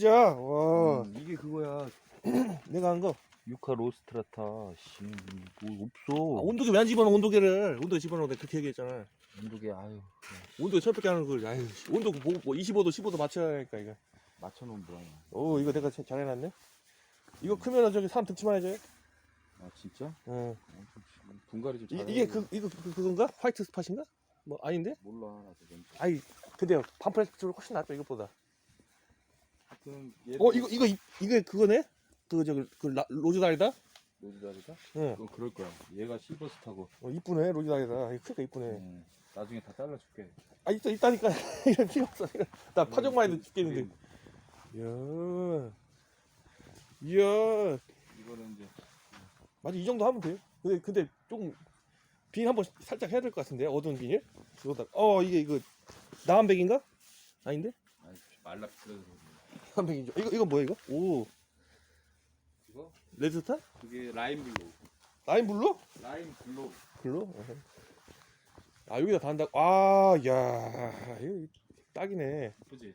진짜 와 음, 이게 그거야. 내가 한 거 유카 로스트라타. 씨, 뭐 없어. 아, 온도계 왜안 집어넣어 온도계를 온도계 집어넣어 내가 그렇게 얘기했잖아 온도계 아유 온도계 철벽에 하는 걸 아유 씨, 온도 뭐, 뭐 25도 15도 맞춰야 하니까 이거 맞춰놓은 뭐야. 오 이거 내가 잘- 잘 해놨네 이거 크면은 저기 사람 등치만 해줘요 아 진짜? 어. 어, 좀 씨, 분갈이 좀 이, 잘해. 이게 그 이거 그, 그건가 화이트 스팟인가 뭐 아닌데 몰라 나도 좀. 아이 근데 쪽 훨씬 낫죠 이것보다 어 이거 이거 이- 이게 그거네? 그 저기 그 라- 로즈다리다? 로즈다리가? 응. 그건 그럴 거야. 얘가 실버스타고. 어, 이쁘네 로즈다리다. 이거 크니까 이쁘네. 음, 나중에 다 잘라줄게. 아 있다 있다니까. 이런 필요 없어. 나 파종만 해도 죽겠는데. 이야. 이야. 이거는 이제 맞아 이 정도 하면 돼요. 근데 근데 조금 빈 한번 살짝 해야 될 것 같은데 어두운 비닐? 그거다. 어 이게 이거 나한백인가? 아닌데? 아니, 말라 나 한백이죠. 이거 이거 뭐야 이거? 오. 이거? 레드스타? 그게 라임 블루. 라인 블루? 라임 블루. 어허. 아 여기다 단다고 아야. 이거 딱이네. 예쁘지?